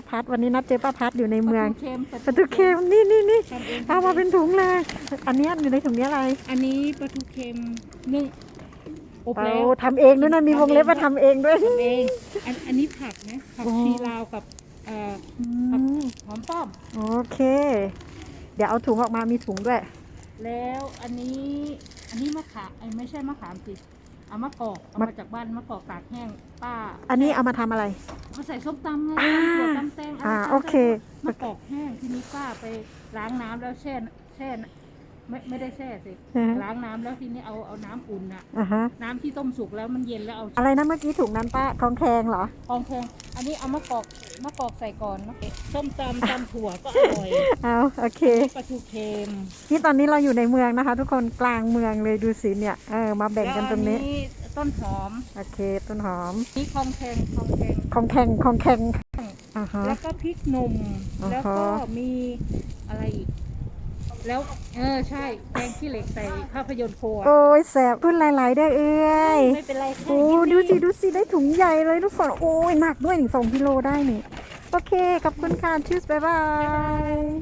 าพัดวันนี้นัดเจอป้าพัดอยู่ในเมืองปลาทูเค็มปลาทูเค็มนี่นี่นี่ทำเองเอามาเป็นถุงเลย อันเนี้ยอยู่ในถุงนี้อะไร อันนี้ปลาทูเค็มนึ่งอบเราแล้วทำเองด้วยนะมีวงเล็บว่าทำเองด้วยทำเองอันอันนี้ผักนะผักโอ้ชีลาวกับเอ่ออืมหอมป้อมโอเค เดี๋ยวเอาถุงออกมามีถุงด้วย แล้วอันนี้อันนี้มะขามไอ้ไม่ใช่มะขามสิ เอามะกอกเอามะมาจากบ้านมะกอกตากแห้งป้าอันนี้เอามาทำอะไร มาใส่ส้มตำไงอ่าตำถั่วตำแตงอ่าะไรโอเค มะกอกแห้งทีนี้ป้าไปล้างน้ำแล้วแช่แช่ ไม่ไม่ได้แช่สิอือฮะ ล้างน้ำแล้วทีนี้เอาเอาน้ำอุ่นอะอ่าฮะ น้ำที่ต้มสุกแล้วมันเย็นแล้วเอาอะไรนะเมื่อกี้ถุงนั้นป้าคองแคงเหรอ คองแพงอันนี้เอามะกอกมะกอกใส่ก่อนมะส้มตำตำถั่วก็อร่อยเอาโอเค ปลาทูเค็มนี่ตอนนี้เราอยู่ในเมืองนะคะ ทุกคนกลางเมืองเลยดูสิเนี่ย เออมาแบ่งกันตรงนี้ แล้วอัต้นหอมโอเค ต้นหอมนี่คองแพงคองแพงคองแคงคองแคงอ่าฮะ แล้วก็พริกหนุ่ม อ่าฮะ แล้วก็มีอะไรอีก แล้วเออใช่แกงขี้เหล็กใส่ภาพยนตร์โคอะโอ้ยแสบพูดหลายๆได้เอ้ยไม่เป็นไรค่ะโอ้ดูสิดูสิได้ถุงใหญ่เลยทุกคนโอ้ยหนักด้วยหนึ่งสองกิโลได้นี่ โอเคขอบคุณค่ะชิสบ๊ายบาย